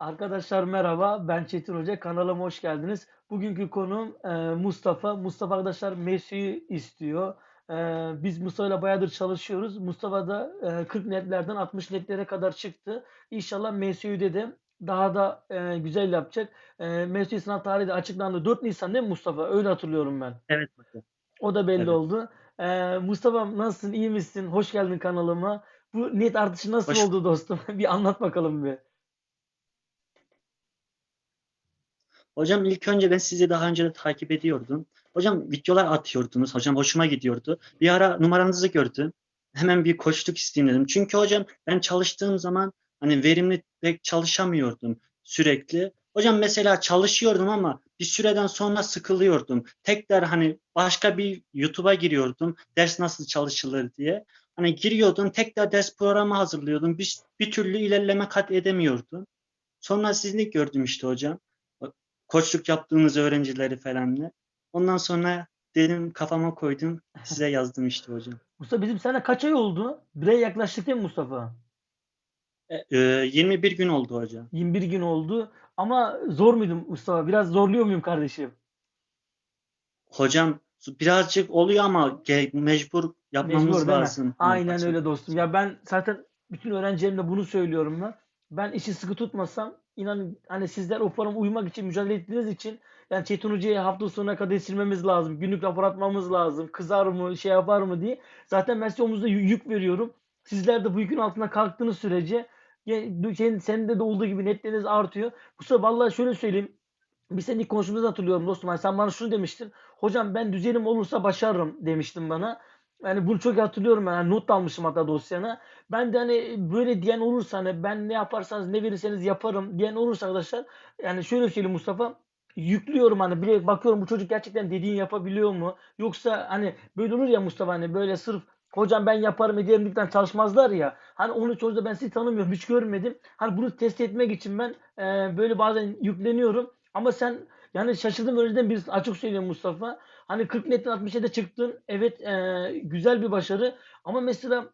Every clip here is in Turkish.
Arkadaşlar merhaba, ben Çetin Hoca. Kanalıma hoş geldiniz. Bugünkü konum e, Mustafa. Mustafa arkadaşlar Messi'yi istiyor. E, biz Mustafa ile bayağıdır çalışıyoruz. Mustafa da e, 40 netlerden 60 netlere kadar çıktı. İnşallah Messi'yi dedi. Daha da e, güzel yapacak. E, Messi sınav tarihi de açıklandı. 4 Nisan değil mi Mustafa? Öyle hatırlıyorum ben. Evet. O da belli Evet. oldu. E, Mustafa nasılsın? İyi misin? Hoş geldin kanalıma. Bu net artışı nasıl Hoş- oldu dostum? Bir anlat bakalım bir. Hocam ilk önce ben sizi daha önce de takip ediyordum. Hocam videolar atıyordunuz. Hocam hoşuma gidiyordu. Bir ara numaranızı gördüm. Hemen bir koçluk isteyeyim dedim. Çünkü hocam ben çalıştığım zaman hani verimli pek çalışamıyordum sürekli. Hocam mesela çalışıyordum ama bir süreden sonra sıkılıyordum. Tekrar hani başka bir YouTube'a giriyordum. Ders nasıl çalışılır diye. Hani giriyordum tekrar ders programı hazırlıyordum. Bir, bir türlü ilerleme kat edemiyordum. Sonra sizi gördüm işte hocam. Koçluk yaptığınız öğrencileri falanla. Ondan sonra dedim kafama koydum. Size yazdım işte hocam. Mustafa bizim sana kaç ay oldu? Bireye yaklaştık değil mi Mustafa? E, e, 21 gün oldu hocam. 21 gün oldu. Ama zor muydum Mustafa? Biraz zorluyor muyum kardeşim? Hocam birazcık oluyor ama mecbur yapmamız Mecbur lazım. Aynen öyle dostum. Ya ben zaten bütün öğrencilerimle bunu söylüyorum ben. Ben işi sıkı tutmasam inan hani sizler o programa uymak için mücadele ettiğiniz için yani Çetin Hoca'yı hafta sonuna kadar silmemiz lazım. Günlük rapor atmamız lazım. Kızar mı, şey yapar mı diye. Zaten ben size omuzda yü- yük veriyorum. Sizler de bu yükün altına kalktığınız sürece senin, senin de olduğu gibi netleriniz artıyor. Bu sefer vallahi şöyle söyleyeyim. Bir senin ilk konuşmamızda hatırlıyorum dostum. Hani sen bana şunu demiştin. Hocam ben düzenim olursa başarırım demiştin bana. Yani bunu çok hatırlıyorum ben. Yani not almışım hatta dosyana. Ben de hani böyle diyen olursa hani ben ne yaparsanız ne verirseniz yaparım diyen olursa arkadaşlar yani şöyle söyleyeyim Mustafa yüklüyorum hani bile bakıyorum bu çocuk gerçekten dediğini yapabiliyor mu? Yoksa hani böyle olur ya Mustafa hani böyle sırf hocam ben yaparım ederim dedikten çalışmazlar ya. Hani onu çocukta ben sizi tanımıyorum hiç görmedim. Hani bunu test etmek için ben e, böyle bazen yükleniyorum. Ama sen yani şaşırdığım öğrenciden birisi açık söyleyeyim Mustafa. Hani 40 netten 67'de çıktın. Evet e, güzel bir başarı. Ama mesela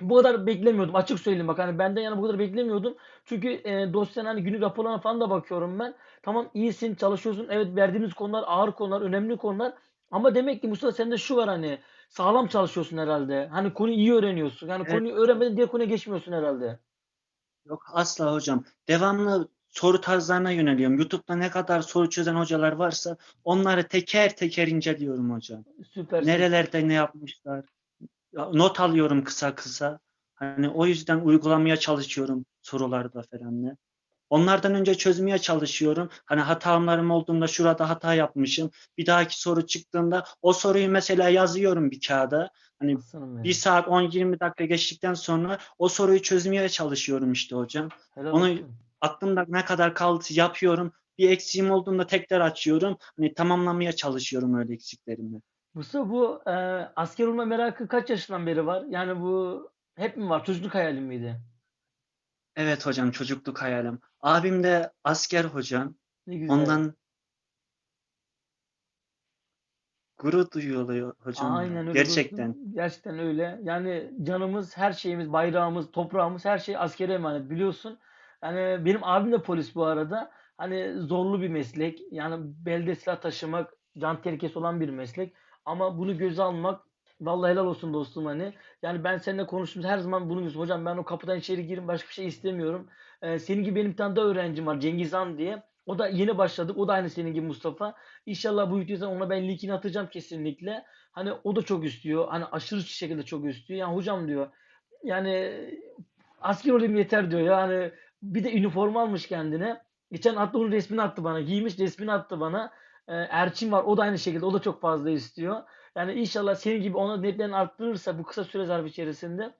bu kadar beklemiyordum. Açık söyleyeyim bak hani benden yana bu kadar beklemiyordum. Çünkü e, dosyanın hani günlük raporlarına falan da bakıyorum ben. Tamam iyisin, çalışıyorsun. Evet verdiğimiz konular ağır konular, önemli konular. Ama demek ki Mustafa sende şu var hani sağlam çalışıyorsun herhalde. Hani konuyu iyi öğreniyorsun. Yani Evet. konuyu öğrenmeden diğer konuya geçmiyorsun herhalde. Yok asla hocam. Devamlı soru tarzlarına yöneliyorum. YouTube'da ne kadar soru çözen hocalar varsa onları teker teker inceliyorum hocam. Süpersin. Nerelerde ne yapmışlar. Ya, Not alıyorum kısa kısa. Hani o yüzden uygulamaya çalışıyorum sorularda falan. ne. Onlardan önce çözmeye çalışıyorum. Hani hatalarım olduğunda şurada hata yapmışım. Bir dahaki soru çıktığında o soruyu mesela yazıyorum bir kağıda. Hani benim. bir saat 10-20 dakika geçtikten sonra o soruyu çözmeye çalışıyorum işte hocam. Helal onu- olsun. Aklımda ne kadar kaldı yapıyorum. Bir eksiğim olduğunda tekrar açıyorum. Hani tamamlamaya çalışıyorum öyle eksiklerimi. Mustafa bu e, asker olma merakı kaç yaşından beri var? Yani bu hep mi var? Çocukluk hayalin miydi? Evet hocam çocukluk hayalim. Abim de asker hocam. Ne güzel. Ondan gurur duyuyor hocam. Aynen öyle Gerçekten. Gerçekten öyle. Yani canımız, her şeyimiz, bayrağımız, toprağımız, her şey askere emanet biliyorsun. Yani benim abim de polis bu arada. Hani zorlu bir meslek. Yani belde silah taşımak, can tehlikesi olan bir meslek. Ama bunu göze almak vallahi helal olsun dostum hani. Yani ben seninle konuştuğumuz her zaman bunu diyorsun. Hocam ben o kapıdan içeri girin başka bir şey istemiyorum. Ee, senin gibi benim bir tane daha öğrencim var Cengizhan diye. O da yeni başladık. O da aynı senin gibi Mustafa. İnşallah bu videodan ona ben linkini atacağım kesinlikle. Hani o da çok istiyor. Hani aşırı şekilde çok istiyor. Yani hocam diyor. Yani asker olayım yeter diyor. Yani bir de üniforma almış kendine. Geçen hatta onun resmini attı bana. Giymiş resmini attı bana. Ee, Erçin var. O da aynı şekilde. O da çok fazla istiyor. Yani inşallah senin gibi ona netlerini arttırırsa bu kısa süre zarfı içerisinde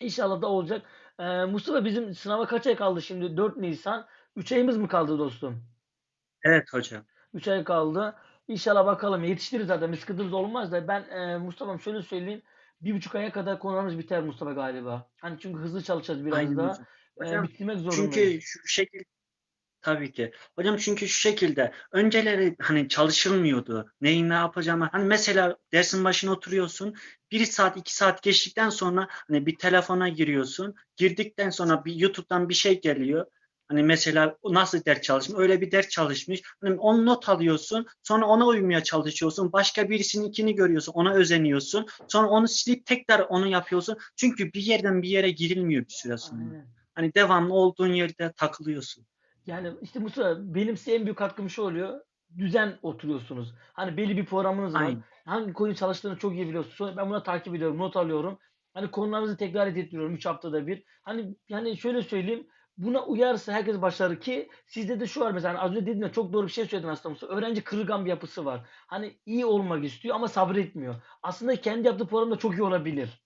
inşallah da olacak. Ee, Mustafa bizim sınava kaç ay kaldı şimdi? 4 Nisan. 3 ayımız mı kaldı dostum? Evet hocam. 3 ay kaldı. İnşallah bakalım yetiştiririz zaten bir sıkıntımız olmaz da ben e, Mustafa'm şöyle söyleyeyim. Bir buçuk aya kadar konularımız biter Mustafa galiba. Hani çünkü hızlı çalışacağız biraz Aynen daha. hocam. Hocam, bitirmek zorundayız. Çünkü şu şekil tabii ki. Hocam çünkü şu şekilde önceleri hani çalışılmıyordu. Neyi ne yapacağımı. Hani mesela dersin başına oturuyorsun. Bir saat iki saat geçtikten sonra hani bir telefona giriyorsun. Girdikten sonra bir YouTube'dan bir şey geliyor. Hani mesela nasıl ders çalışmış? Öyle bir ders çalışmış. Hani onu not alıyorsun. Sonra ona uymaya çalışıyorsun. Başka birisininkini görüyorsun. Ona özeniyorsun. Sonra onu silip tekrar onu yapıyorsun. Çünkü bir yerden bir yere girilmiyor bir süre sonra. Aynen. Hani devamlı olduğun yerde takılıyorsun. Yani işte Mustafa benim size en büyük hakkım şu oluyor. Düzen oturuyorsunuz. Hani belli bir programınız var. Aynen. Hangi konuyu çalıştığını çok iyi biliyorsunuz. Sonra ben buna takip ediyorum, not alıyorum. Hani konularınızı tekrar ettiriyorum 3 haftada bir. Hani yani şöyle söyleyeyim. Buna uyarsa herkes başarır ki sizde de şu var mesela hani az önce ya çok doğru bir şey söyledin aslında Mustafa. Öğrenci kırılgan bir yapısı var. Hani iyi olmak istiyor ama sabretmiyor. Aslında kendi yaptığı programda çok iyi olabilir.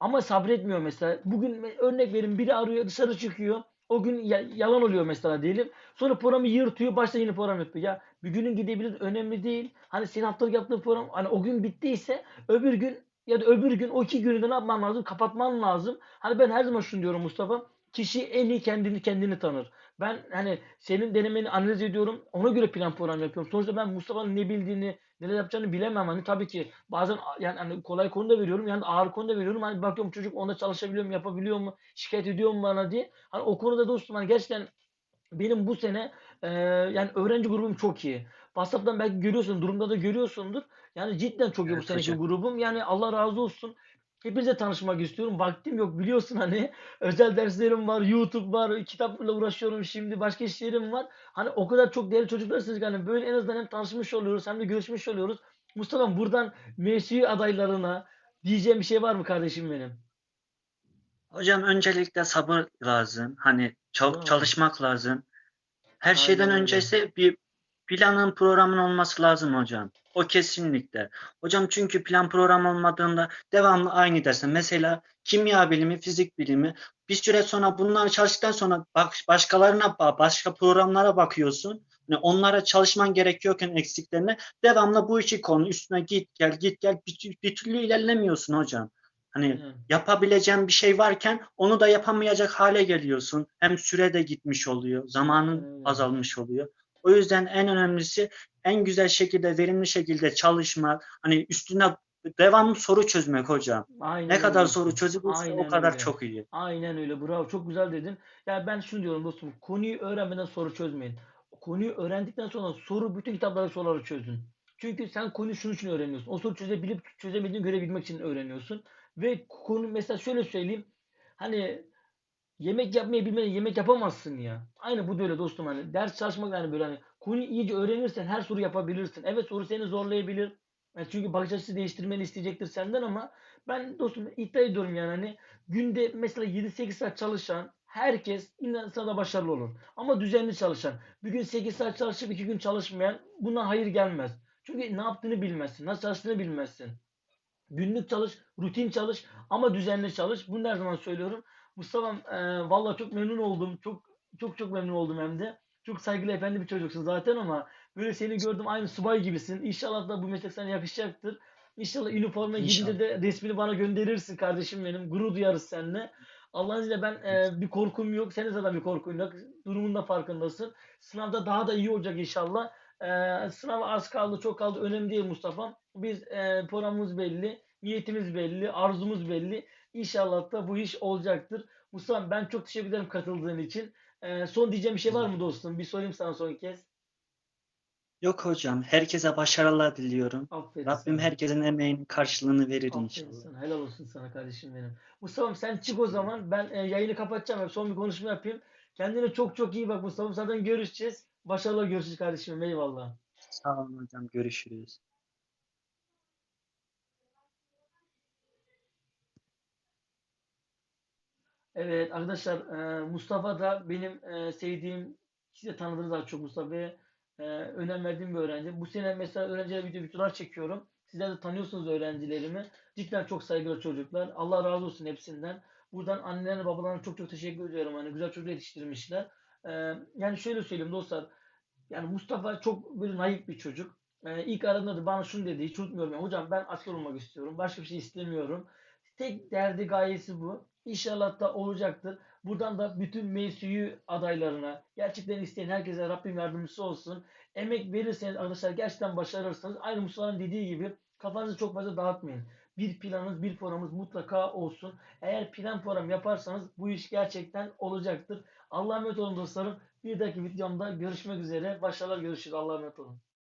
Ama sabretmiyor mesela. Bugün örnek verin biri arıyor dışarı çıkıyor. O gün ya- yalan oluyor mesela diyelim. Sonra programı yırtıyor başta yeni program yapıyor. Ya bir günün gidebilir önemli değil. Hani senin haftalık yaptığın program hani o gün bittiyse öbür gün ya da öbür gün o iki günü de ne yapman lazım? Kapatman lazım. Hani ben her zaman şunu diyorum Mustafa. Kişi en iyi kendini kendini tanır. Ben hani senin denemeni analiz ediyorum. Ona göre plan program yapıyorum. Sonuçta ben Mustafa'nın ne bildiğini, neler yapacağını bilemem. Hani tabii ki bazen yani hani kolay konu da veriyorum. Yani ağır konu da veriyorum. Hani bakıyorum çocuk onda çalışabiliyor mu, yapabiliyor mu, şikayet ediyor mu bana diye. Hani o konuda dostum hani gerçekten benim bu sene e, yani öğrenci grubum çok iyi. WhatsApp'tan belki görüyorsun, durumda da görüyorsundur. Yani cidden çok iyi bu Evet seneki hocam. grubum. Yani Allah razı olsun. Hepinize tanışmak istiyorum. Vaktim yok biliyorsun hani. Özel derslerim var, YouTube var, kitapla uğraşıyorum şimdi, başka işlerim var. Hani o kadar çok değerli çocuklarsınız ki hani böyle en azından hem tanışmış oluyoruz hem de görüşmüş oluyoruz. Mustafa buradan MSU adaylarına diyeceğim bir şey var mı kardeşim benim? Hocam öncelikle sabır lazım. Hani çok çalışmak lazım. Her şeyden Aynen öyle. öncesi bir planın programın olması lazım hocam. O kesinlikle. Hocam çünkü plan program olmadığında devamlı aynı dersin. Mesela kimya bilimi, fizik bilimi bir süre sonra bunları çalıştıktan sonra bak başkalarına ba- başka programlara bakıyorsun. Yani onlara çalışman gerekiyorken eksiklerine devamlı bu iki konu üstüne git gel git gel bir, bir türlü ilerlemiyorsun hocam. Hani Aynen. yapabileceğin bir şey varken onu da yapamayacak hale geliyorsun. Hem süre de gitmiş oluyor, zamanın öyle. azalmış oluyor. O yüzden en önemlisi en güzel şekilde, verimli şekilde çalışmak, hani üstüne devamlı soru çözmek hocam. Aynen Ne kadar öyle soru çözülürse Aynen o kadar öyle. çok iyi. Aynen öyle. Bravo. Çok güzel dedin. Yani ben şunu diyorum dostum. Konuyu öğrenmeden soru çözmeyin. Konuyu öğrendikten sonra soru bütün kitaplardaki soruları çözün. Çünkü sen konuyu şunun için öğreniyorsun. O soru çözebilip çözemediğini görebilmek için öğreniyorsun. Ve konu mesela şöyle söyleyeyim. Hani yemek yapmayı bilmeden yemek yapamazsın ya. Aynı bu da öyle dostum hani. Ders çalışmak yani böyle hani konuyu iyice öğrenirsen her soru yapabilirsin. Evet soru seni zorlayabilir. Yani çünkü bakış açısı değiştirmeni isteyecektir senden ama ben dostum iddia ediyorum yani hani günde mesela 7-8 saat çalışan herkes inansa da başarılı olur. Ama düzenli çalışan. Bir gün 8 saat çalışıp 2 gün çalışmayan buna hayır gelmez. Çünkü ne yaptığını bilmezsin. Nasıl çalıştığını bilmezsin. Günlük çalış, rutin çalış ama düzenli çalış. Bunu her zaman söylüyorum. Mustafa'm e, valla çok memnun oldum. Çok çok çok memnun oldum hem de. Çok saygılı efendi bir çocuksun zaten ama böyle seni gördüm aynı subay gibisin. İnşallah da bu meslek sana yakışacaktır. İnşallah üniforma gidince de resmini bana gönderirsin kardeşim benim. Gurur duyarız seninle. Allah'ın izniyle ben e, bir korkum yok. Senin zaten bir korkun yok. Durumun da farkındasın. Sınavda daha da iyi olacak inşallah. E, sınava az kaldı, çok kaldı. Önemli değil Mustafa. Biz e, programımız belli, niyetimiz belli, arzumuz belli. İnşallah da bu iş olacaktır. Mustafa ben çok teşekkür ederim katıldığın için. E, son diyeceğim bir şey var mı dostum? Bir sorayım sana son kez. Yok hocam, herkese başarılar diliyorum. Aferin Rabbim sana. herkesin emeğinin karşılığını verir Aferin inşallah. sana. Helal olsun sana kardeşim benim. Mustafa'm sen çık o zaman. Ben e, yayını kapatacağım. Son bir konuşma yapayım. Kendine çok çok iyi bak Mustafa'm. Zaten görüşeceğiz. Başarılar görüşürüz kardeşim. Eyvallah. Sağ olun hocam, görüşürüz. Evet arkadaşlar e, Mustafa da benim e, sevdiğim, siz de tanıdığınız az çok Mustafa Bey. E, önem verdiğim bir öğrenci. Bu sene mesela öğrencilere video videolar çekiyorum. Sizler de tanıyorsunuz öğrencilerimi. Cidden çok saygılı çocuklar. Allah razı olsun hepsinden. Buradan annelerine babalarına çok çok teşekkür ediyorum. Hani güzel çocuk yetiştirmişler. E, yani şöyle söyleyeyim dostlar. Yani Mustafa çok böyle naif bir çocuk. Ee, ilk aradığında da bana şunu dedi, hiç unutmuyorum. Yani, Hocam ben asker olmak istiyorum. Başka bir şey istemiyorum. Tek derdi gayesi bu. İnşallah da olacaktır. Buradan da bütün MSU adaylarına, gerçekten isteyen herkese Rabbim yardımcısı olsun. Emek verirseniz arkadaşlar gerçekten başarırsınız. Aynı Mustafa'nın dediği gibi kafanızı çok fazla dağıtmayın. bir planınız, bir programınız mutlaka olsun. Eğer plan program yaparsanız bu iş gerçekten olacaktır. Allah'a emanet olun dostlarım. Bir dahaki videomda görüşmek üzere. Başarılar görüşürüz. Allah'a emanet olun.